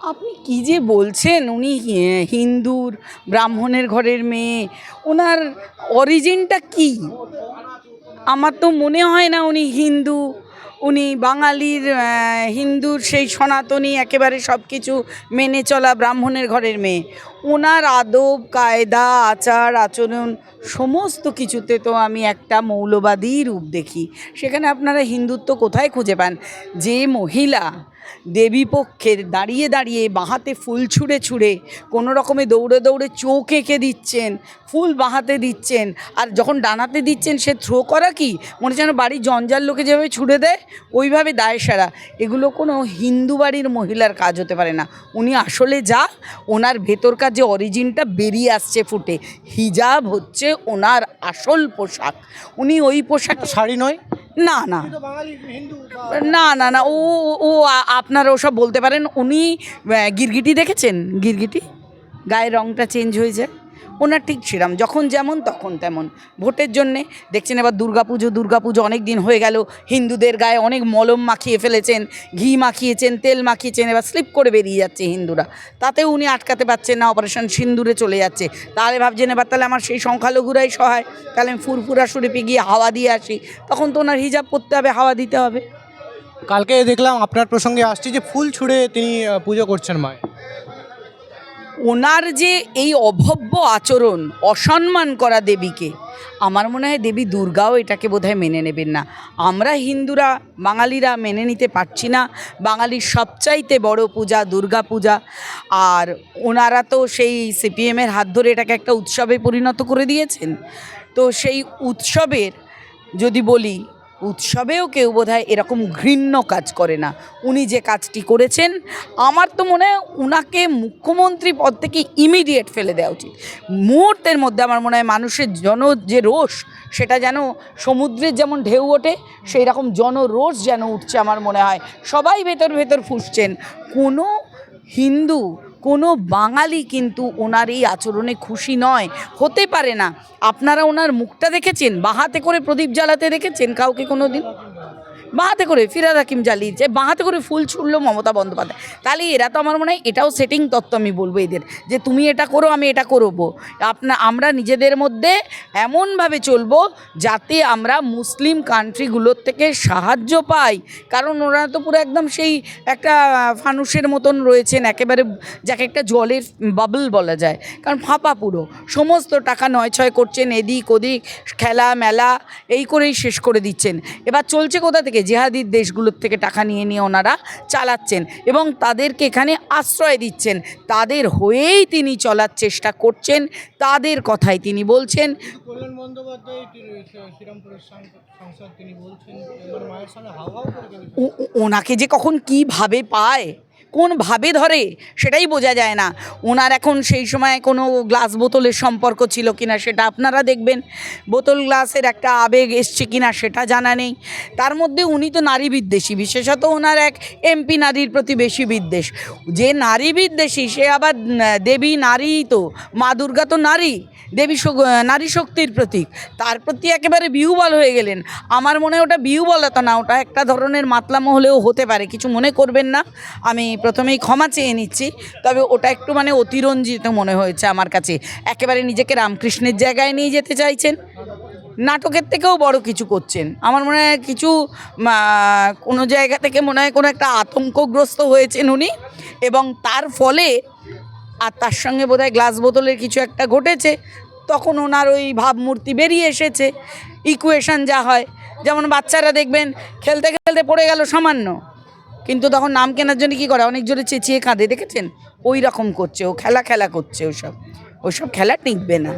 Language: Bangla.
আপনি কি যে বলছেন? উনি হিন্দুর, ব্রাহ্মণের ঘরের মেয়ে ওনার অরিজিনটা কি? আমার তো মনে হয় না উনি হিন্দু। উনি বাঙালির হিন্দুর সেই সনাতনী একেবারে সব কিছু মেনে চলা ব্রাহ্মণের ঘরের মেয়ে। ওনার আদব, কায়দা, আচার, আচরণ সমস্ত কিছুতে তো আমি একটা মৌলবাদী রূপ দেখি। সেখানে আপনারা হিন্দুত্ব কোথায় খুঁজে পান? যে মহিলা দেবী পক্ষের দাঁড়িয়ে দাঁড়িয়ে বাঁহাতে ফুল ছুঁড়ে ছুঁড়ে কোনো রকমে দৌড়ে দৌড়ে চোখ এঁকে দিচ্ছেন, ফুল বাঁহাতে দিচ্ছেন আর যখন ডানাতে দিচ্ছেন সে থ্রো করা কি? মনে যেন বাড়ির জঞ্জাল লোকে যেভাবে ছুঁড়ে দেয়, ওইভাবে দায় সারা। এগুলো কোনো হিন্দু বাড়ির মহিলার কাজ হতে পারে না। উনি আসলে যা, ওনার ভেতরকার যে অরিজিনটা বেরিয়ে আসছে ফুটে। হিজাব হচ্ছে ওনার আসল পোশাক। উনি ওই পোশাক শাড়ি নয় না না। না না না, ও ও আপনারা ওসব বলতে পারেন। উনি গিরগিটি দেখেছেন? গিরগিটি? গায়ের রংটা চেঞ্জ হয়ে যায়। ওনার ঠিক সেরাম যখন যেমন তখন তেমন। ভোটের জন্যে, দেখছেন এবার দুর্গাপুজো দুর্গাপুজো অনেক দিন হয়ে গেল, হিন্দুদের গায়ে অনেক মলম মাখিয়ে ফেলেছেন, ঘি মাখিয়েছেন, তেল মাখিয়েছেন, এবার স্লিপ করে বেরিয়ে যাচ্ছে হিন্দুরা। তাতেও উনি আটকাতে পারছেন না অপারেশন সিন্দুরে চলে যাচ্ছে। তাহলে ভাবছেন এবার তাহলে আমার সেই সংখ্যালঘুরাই সহায়, তাহলে আমি ফুরফুরা শরীফে গিয়ে হাওয়া দিয়ে আসি। তখন তো ওনার হিজাব পরতে হবে, হাওয়া দিতে হবে। কালকে দেখলাম আপনার প্রসঙ্গে আসছে যে ফুল ছুঁড়ে তিনি পুজো করছেন মায়ের। ওনার যে এই অভব্য আচরণ, অসম্মান করা দেবীকে, আমার মনে হয় দেবী দুর্গাও এটাকে বোধহয় মেনে নেবেন না। আমরা হিন্দুরা, বাঙালিরা মেনে নিতে পারছি না। বাঙালির সবচাইতে বড় পূজা দুর্গা পূজা। আর ওনারা তো সেই সিপিএমের হাত ধরে এটাকে একটা উৎসবে পরিণত করে দিয়েছেন। তো সেই উৎসবের যদি বলি উৎসবেও কেউ বোধহয় এরকম ঘৃণ্য কাজ করে না। উনি যে কাজটি করেছেন, আমার তো মনে হয় উনাকে মুখ্যমন্ত্রী পদ থেকে ইমিডিয়েট ফেলে দেওয়া উচিত। মুহূর্তের মধ্যে আমার মনে হয় মানুষের জন যে রোষ, সেটা যেন সমুদ্রের যেমন ঢেউ ওঠে সেই রকম জনরোষ যেন উঠছে আমার মনে হয়। সবাই ভেতর ভেতর ফুসছেন। কোনো হিন্দু কোনো বাঙালি কিন্তু ওনার এই আচরণে খুশি নয়। হতে পারে না। আপনারা ওনার মুখটা দেখেছেন? বাহাতে করে প্রদীপ জ্বালাতে দেখেছেন কাউকে কোনো দিন বাহাতে করে ফিরাদ হাকিম জ্বালিয়েছে বাহাতে করে ফুল ছুড়লো মমতা বন্দ্যোপাধ্যায়। তাহলে এরা তো আমার মনে হয় এটাও সেটিং তত্ত্ব আমি বলব এদের, যে তুমি এটা করো, আমি এটা করব। আপনা, আমরা নিজেদের মধ্যে এমনভাবে চলবো যাতে আমরা মুসলিম কান্ট্রিগুলোর থেকে সাহায্য পাই। কারণ ওরা তো পুরো একদম সেই একটা ফানুসের মতন রয়েছেন, একেবারে যাকে একটা জলের বাবল বলা যায়। কারণ ফাঁপা পুরো, সমস্ত টাকা নয় ছয় করছেন এদিক ওদিক খেলা মেলা এই করেই শেষ করে দিচ্ছেন। এবার চলছে কোথা থেকে? জেহাদির দেশগুলোর থেকে টাকা নিয়ে নিয়ে ওনারা চালাচ্ছেন এবং তাদেরকে এখানে আশ্রয় দিচ্ছেন। তাদের হয়েই তিনি চলার চেষ্টা করছেন তাদের কথাই তিনি বলছেন। ওনাকে যে কখন কীভাবে পায় কোন ভাবে ধরে সেটাই বোঝা যায় না। ওনার এখন সেই সময় কোনো গ্লাস বোতলের সম্পর্ক ছিল কিনা সেটা আপনারা দেখবেন। বোতল গ্লাসের একটা আবেগ এসছে কিনা সেটা জানা নেই। তার মধ্যে উনি তো নারী বিদ্বেষী বিশেষত ওনার এক এমপি নারীর প্রতি বেশি বিদ্বেষ। যে নারী বিদ্বেষী সে আবার দেবী নারী তো, মা দুর্গা তো নারী। দেবী নারী শক্তির প্রতীক। তার প্রতি একেবারে বিহুবল হয়ে গেলেন। আমার মনে ওটা বিহুবলতা না, ওটা একটা ধরনের মাতলামো হলেও হতে পারে, কিছু মনে করবেন না। আমি প্রথমেই ক্ষমা চেয়ে নিচ্ছি, তবে ওটা একটু মানে অতিরঞ্জিত মনে হয়েছে আমার কাছে। একেবারে নিজেকে রামকৃষ্ণের জায়গায় নিয়ে যেতে চাইছেন। নাটকের থেকেও বড় কিছু করছেন। আমার মনে হয় কিছু কোনো জায়গা থেকে মনে হয় কোনো একটা আতঙ্কগ্রস্ত হয়েছেন উনি। এবং তার ফলে আর তার সঙ্গে বোধহয় গ্লাস বোতলের কিছু একটা ঘটেছে, তখন ওনার ওই ভাবমূর্তি বেরিয়ে এসেছে। ইকুয়েশন যা হয়, যেমন বাচ্চারা দেখবেন খেলতে খেলতে পড়ে গেল সামান্য, কিন্তু তখন নাম কেনার জন্য কী করে? অনেক জোরে চেঁচিয়ে কাঁদে, দেখেছেন? ওই রকম করছে, ও খেলা খেলা করছে ওসব। ওসব খেলা টিকবে না।